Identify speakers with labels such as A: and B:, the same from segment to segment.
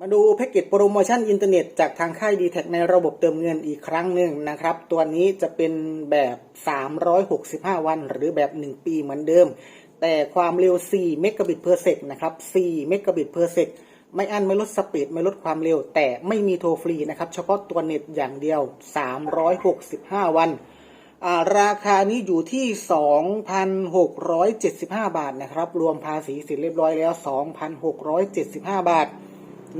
A: มาดูแพ็กเกจโปรโมชั่นอินเทอร์เน็ตจากทางค่ายดีแทในระบบเติมเงินอีกครั้งหนึ่งนะครับ ตัวนี้จะเป็นแบบ 365 วัน หรือแบบ 1 ปีเหมือนเดิม แต่ความเร็ว 4 เมกะบิตเพอร์เซกนะครับ 4 เมกะบิตเพอร์เซกไม่อั้นไม่ลดสปีดไม่ลดความเร็ว แต่ไม่มีโทรฟรีนะครับ เฉพาะตัวเน็ตอย่างเดียว 365 วันาราคานี้อยู่ที่ 2,675 บาทนะครับ รวมภาษีเสร็จเรียบร้อยแล้ว 2,675 บาท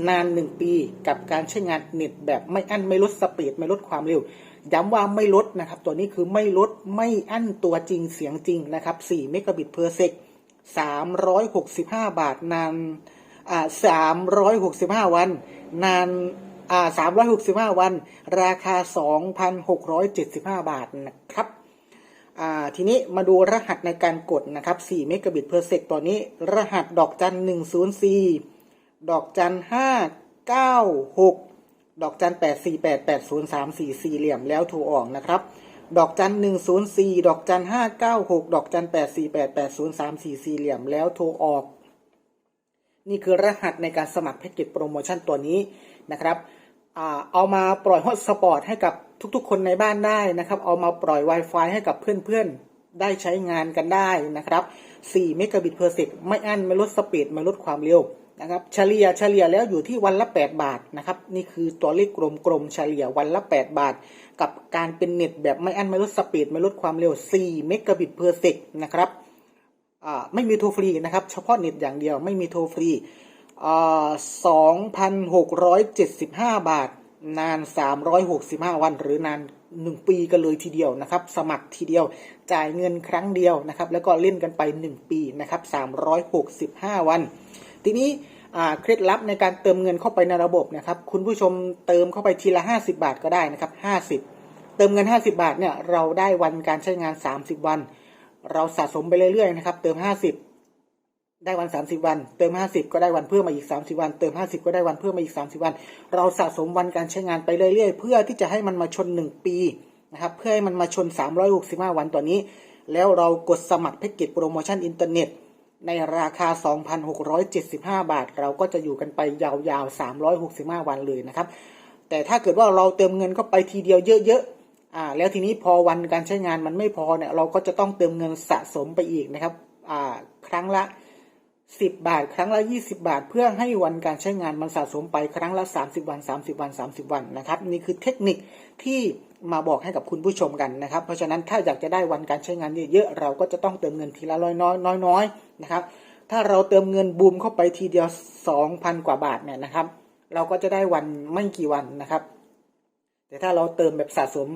A: นาน1ปีกับการใช้งานเน็ตแบบไม่อั้นไม่ลดสปีดไม่ลดความเร็ว ย้ำว่าไม่ลดนะครับ ตัวนี้คือไม่ลดไม่อั้นตัวจริงเสียงจริงนะครับ4เมกะบิตเพอร์เซก365 บาทนานอ่า365 วัน นานอ่า365 วัน ราคา 2,675 บาทนะครับทีนี้มาดูรหัสในการกดนะครับ4เมกะบิตเพอร์เซกตัวนี้ รหัสดอกจัน104 ดอกจัน596ดอกจัน848 803 4สี่เหลี่ยมแล้วโทรออกนะครับ ดอกจัน104ดอกจัน596ดอกจัน848 803 4สี่เหลี่ยมแล้วโทรออก นี่คือรหัสในการสมัครแพ็กเกจโปรโมชั่นตัวนี้นะครับเอามาปล่อยฮอตสปอร์ตให้กับทุกๆ คนในบ้านได้นะครับ เอามาปล่อย Wi-Fi ให้กับเพื่อนๆ ได้ใช้งานกันได้นะครับ 4 เมกะบิตเพอร์เซกไม่อั้นไม่ลดสปีดไม่ลดความเร็ว นะครับเฉลี่ยเฉลี่ยแล้วอยู่ที่วันละ 8 บาทนะครับนี่คือตัวเลขกลมๆเฉลี่ยวันละ 8 บาท กับการเป็นเน็ตแบบไม่อันไม่ลดสปีดไม่ลดความเร็ว 4 เมกะบิตเพอร์เซกนะครับไม่มีโทรฟรีนะครับเฉพาะเน็ตอย่างเดียวไม่มีโทรฟรีอ่าสองพันหกร้อยเจ็ดสิบห้าบาท นานสามร้อยหกสิบห้าวันหรือนานหนึ่งปีกันเลยทีเดียวนะครับ สมัครทีเดียวจ่ายเงินครั้งเดียวนะครับ แล้วก็เล่นกันไปหนึ่งปีนะครับสามร้อยหกสิบห้าวัน ทีนี้เคล็ดลับในการเติมเงินเข้าไปในระบบนะครับ คุณผู้ชมเติมเข้าไปทีละห้าสิบาทก็ได้นะครับห้าสิบเติมเงินห้าสิบาทเนี่ยเราได้วันการใช้งานสามสิบวัน เราสะสมไปเรื่อยๆนะครับ เติม 50 ได้วัน 30 วัน เติม 50 ก็ได้วันเพิ่มมาอีก 30 วัน เติม 50 ก็ได้วันเพิ่มมาอีก 30 วัน เราสะสมวันการใช้งานไปเรื่อยๆ เพื่อที่จะให้มันมาชน 1 ปีนะครับ เพื่อให้มันมาชน 365 วันตัวนี้ แล้วเรากดสมัครแพ็กเกจโปรโมชั่นอินเทอร์เน็ต ในราคา 2,675 บาท เราก็จะอยู่กันไปยาวๆ 365 วันเลยนะครับ แต่ถ้าเกิดว่าเราเติมเงินเข้าไปทีเดียวเยอะๆ อ่า แล้วทีนี้พอวันการใช้งานมันไม่พอเนี่ย เราก็จะต้องเติมเงินสะสมไปอีกนะครับ อ่า ครั้งละ 10บาท ครั้งละ20บาท เพื่อให้วันการใช้งานมันสะสมไปครั้งละ30วัน30วัน30วันนะครับ นี่คือเทคนิคที่มาบอกให้กับคุณผู้ชมกันนะครับ เพราะฉะนั้นถ้าอยากจะได้วันการใช้งานเยอะๆเราก็จะต้องเติมเงินทีละน้อยน้อยน้อยน้อยนะครับ ถ้าเราเติมเงินบูมเข้าไปทีเดียว2,000กว่าบาทเนี่ยนะครับ เราก็จะได้วันไม่กี่วันนะครับ แต่ถ้าเราเติมแบบสะสม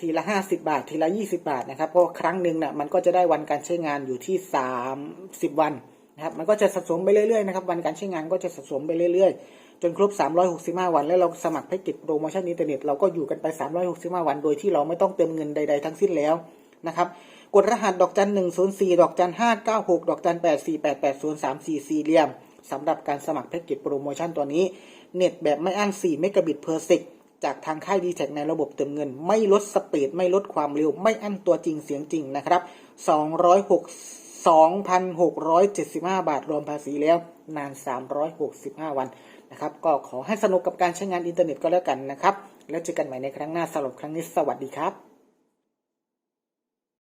A: ทีละห้าสิบาท ทีละยี่สิบาทนะครับ เพราะครั้งหนึ่งเนี่ยมันก็จะได้วันการใช้งานอยู่ที่สามสิบวันนะครับ มันก็จะสะสมไปเรื่อยๆนะครับ วันการใช้งานก็จะสะสมไปเรื่อยๆ จนครบ 365 วัน แล้วเราสมัครแพ็กเกจโปรโมชั่นอินเทอร์เน็ตเราก็อยู่กันไป 365 วัน โดยที่เราไม่ต้องเติมเงินใด ๆ ทั้งสิ้นแล้วนะครับ กดรหัสดอกจัน104ดอกจัน596ดอกจัน848 803 4สี่เหลี่ยมสำหรับการสมัครแพ็กเกจโปรโมชั่นตัวนี้ เน็ตแบบไม่อั้น4เมกะบิตเพอร์เซก จากทางค่ายดีแท็ในระบบเติมเงิน ไม่ลดสปีดไม่ลดความเร็ว ไม่อั้นตัวจริงเสียงจริงนะครับ 206 2,675 บาทรวมภาษีแล้วนาน 365 วันนะครับ ก็ขอให้สนุกกับการใช้งานอินเทอร์เน็ตก็แล้วกันนะครับ แล้วเจอกันใหม่ในครั้งหน้าสำหรับครั้งนี้สวัสดีครับ